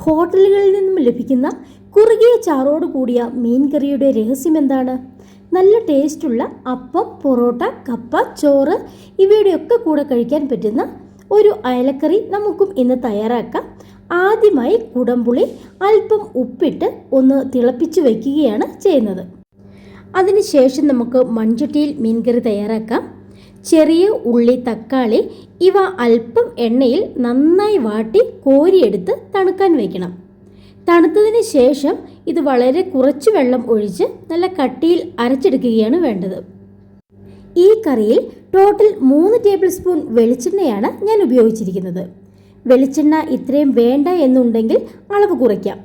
ഹോട്ടലുകളിൽ നിന്നും ലഭിക്കുന്ന കുറുകിയ ചാറോട് കൂടിയ മീൻ കറിയുടെ രഹസ്യം എന്താണ്? നല്ല ടേസ്റ്റുള്ള അപ്പം പൊറോട്ട കപ്പ ചോറ് ഇവയുടെയൊക്കെ കൂടെ കഴിക്കാൻ പറ്റുന്ന ഒരു അയലക്കറി നമുക്കും ഇന്ന് തയ്യാറാക്കാം. ആദ്യമായി കുടംപുളി അല്പം ഉപ്പിട്ട് ഒന്ന് തിളപ്പിച്ച് വയ്ക്കുകയാണ് ചെയ്യുന്നത്. അതിനുശേഷം നമുക്ക് മൺചട്ടിയിൽ മീൻകറി തയ്യാറാക്കാം. ചെറിയ ഉള്ളി തക്കാളി ഇവ അല്പം എണ്ണയിൽ നന്നായി വാട്ടി കോരിയെടുത്ത് തണുക്കാൻ വയ്ക്കണം തണുത്തതിന് ശേഷം ഇത് വളരെ കുറച്ച് വെള്ളം ഒഴിച്ച് നല്ല കട്ടിയിൽ അരച്ചെടുക്കുകയാണ് വേണ്ടത്. ഈ കറിയിൽ ടോട്ടൽ മൂന്ന് ടേബിൾ സ്പൂൺ വെളിച്ചെണ്ണയാണ് ഞാൻ ഉപയോഗിച്ചിരിക്കുന്നത്. വെളിച്ചെണ്ണ ഇത്രയും വേണ്ട എന്നുണ്ടെങ്കിൽ അളവ് കുറയ്ക്കാം.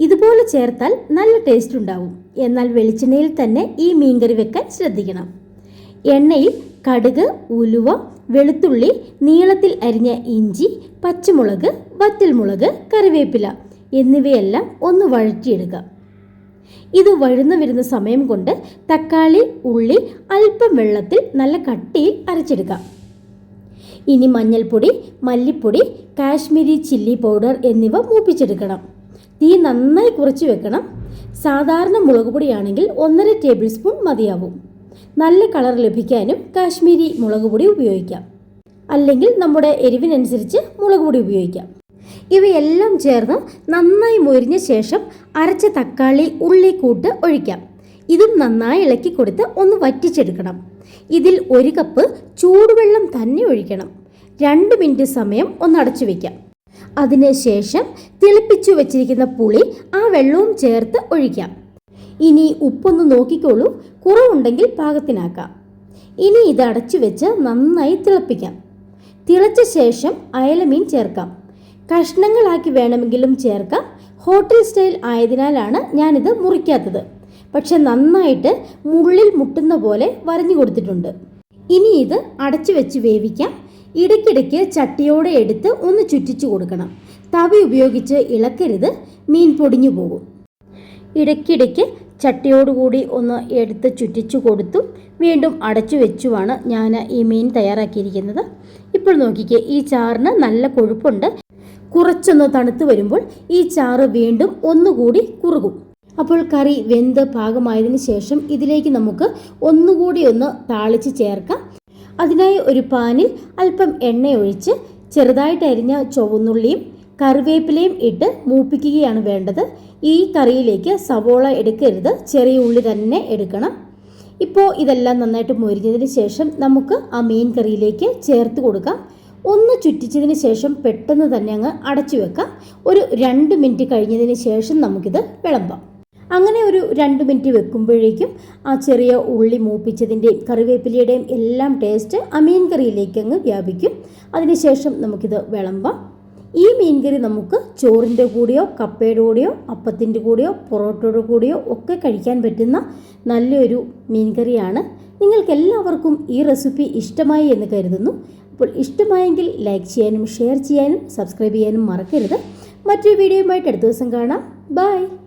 ഇതുപോലെ ചേർത്താൽ നല്ല ടേസ്റ്റ് ഉണ്ടാവും. എന്നാൽ വെളിച്ചെണ്ണയിൽ തന്നെ ഈ മീൻകറി വെക്കാൻ ശ്രദ്ധിക്കണം. എണ്ണയിൽ കടുക് ഉലുവ വെളുത്തുള്ളി നീളത്തിൽ അരിഞ്ഞ ഇഞ്ചി പച്ചമുളക് വറ്റൽമുളക് കറിവേപ്പില എന്നിവയെല്ലാം ഒന്ന് വഴറ്റിയെടുക്കുക ഇത് വഴുന്നു വരുന്ന സമയം കൊണ്ട് തക്കാളി ഉള്ളി അല്പം വെള്ളത്തിൽ നല്ല കട്ടിയിൽ അരച്ചെടുക്കാം ഇനി മഞ്ഞൾപ്പൊടി മല്ലിപ്പൊടി കാശ്മീരി ചില്ലി പൗഡർ എന്നിവ മൂപ്പിച്ചെടുക്കണം. തീ നന്നായി കുറച്ച് വെക്കണം. സാധാരണ മുളക് പൊടിയാണെങ്കിൽ ഒന്നര ടേബിൾ സ്പൂൺ മതിയാവും. നല്ല കളർ ലഭിക്കാനും കാശ്മീരി മുളക് പൊടി ഉപയോഗിക്കാം. അല്ലെങ്കിൽ നമ്മുടെ എരിവിനനുസരിച്ച് മുളക് പൊടി ഉപയോഗിക്കാം. ഇവയെല്ലാം ചേർന്ന് നന്നായി മൊരിഞ്ഞ ശേഷം അരച്ച തക്കാളി ഉള്ളി കൂട്ട് ഒഴിക്കാം. ഇതും നന്നായി ഇളക്കി കൊടുത്ത് ഒന്ന് വറ്റിച്ചെടുക്കണം. ഇതിൽ ഒരു കപ്പ് ചൂടുവെള്ളം തന്നെ ഒഴിക്കണം. രണ്ട് മിനിറ്റ് സമയം ഒന്ന് അടച്ചു വയ്ക്കാം അതിനുശേഷം തിളപ്പിച്ചു വെച്ചിരിക്കുന്ന പുളി ആ വെള്ളവും ചേർത്ത് ഒഴിക്കാം. ഇനി ഉപ്പൊന്ന് നോക്കിക്കോളൂ. കുറവുണ്ടെങ്കിൽ പാകത്തിനാക്കാം. ഇനി ഇത് അടച്ചു വെച്ച് നന്നായി തിളപ്പിക്കാം. തിളച്ച ശേഷം അയലമീൻ ചേർക്കാം. കഷ്ണങ്ങളാക്കി വേണമെങ്കിലും ചേർക്കാം. ഹോട്ടൽ സ്റ്റൈൽ ആയതിനാലാണ് ഞാനിത് മുറിക്കാത്തത്. പക്ഷെ നന്നായിട്ട് മുള്ളിൽ മുട്ടുന്ന പോലെ വരഞ്ഞു കൊടുത്തിട്ടുണ്ട്. ഇനി ഇത് അടച്ചു വെച്ച് വേവിക്കാം. ഇടയ്ക്കിടയ്ക്ക് ചട്ടിയോടെ എടുത്ത് ഒന്ന് ചുറ്റിച്ചു കൊടുക്കണം. തവി ഉപയോഗിച്ച് ഇളക്കരുത്. മീൻ പൊടിഞ്ഞു പോകും. ഇടയ്ക്കിടയ്ക്ക് ചട്ടിയോടുകൂടി ഒന്ന് എടുത്ത് ചുറ്റിച്ചു കൊടുത്തും വീണ്ടും അടച്ചു വെച്ചുമാണ് ഞാൻ ഈ മീൻ തയ്യാറാക്കിയിരിക്കുന്നത്. ഇപ്പോൾ നോക്കിക്കേ ഈ ചാറിന് നല്ല കൊഴുപ്പുണ്ട്. കുറച്ചൊന്ന് തണുത്ത് വരുമ്പോൾ ഈ ചാറ് വീണ്ടും ഒന്നുകൂടി കുറുകും. അപ്പോൾ കറി വെന്ത് പാകമായതിനു ശേഷം ഇതിലേക്ക് നമുക്ക് ഒന്നുകൂടി ഒന്ന് താളിച്ച് ചേർക്കാം. അതിനായി ഒരു പാനിൽ അല്പം എണ്ണയൊഴിച്ച് ചെറുതായിട്ട് അരിഞ്ഞ ചുവന്നുള്ളിയും കറിവേപ്പിലയും ഇട്ട് മൂപ്പിക്കുകയാണ് വേണ്ടത്. ഈ കറിയിലേക്ക് സവോള എടുക്കരുത്. ചെറിയ ഉള്ളി തന്നെ എടുക്കണം. ഇപ്പോൾ ഇതെല്ലാം നന്നായിട്ട് മൊരിഞ്ഞതിന് ശേഷം നമുക്ക് ആ മീൻ കറിയിലേക്ക് ചേർത്ത് കൊടുക്കാം. ഒന്ന് ചുറ്റിച്ചതിന് ശേഷം പെട്ടെന്ന് തന്നെ അങ്ങ് അടച്ചു വെക്കാം. ഒരു രണ്ട് മിനിറ്റ് കഴിഞ്ഞതിന് ശേഷം നമുക്കിത് വിളമ്പാം. അങ്ങനെ ഒരു രണ്ട് മിനിറ്റ് വെക്കുമ്പോഴേക്കും ആ ചെറിയ ഉള്ളി മൂപ്പിച്ചതിന്റെയും കറിവേപ്പിലയുടെയും എല്ലാം ടേസ്റ്റ് ആ മീൻ കറിയിലേക്ക് അങ്ങ് വ്യാപിക്കും. അതിനുശേഷം നമുക്കിത് വിളമ്പാം. ഈ മീൻകറി നമുക്ക് ചോറിന്റെ കൂടെയോ കപ്പയുടെ കൂടെയോ അപ്പത്തിന്റെ കൂടെയോ പൊറോട്ടയുടെ കൂടെയോ ഒക്കെ കഴിക്കാൻ പറ്റുന്ന നല്ലൊരു മീൻകറിയാണ്. നിങ്ങൾക്ക് എല്ലാവർക്കും ഈ റെസിപ്പി ഇഷ്ടമായി എന്ന് കരുതുന്നു. അപ്പോൾ ഇഷ്ടമായെങ്കിൽ ലൈക്ക് ചെയ്യാനും ഷെയർ ചെയ്യാനും സബ്സ്ക്രൈബ് ചെയ്യാനും മറക്കരുത്. മറ്റൊരു വീഡിയോയുമായിട്ട് അടുത്ത ദിവസം കാണാം. ബൈ.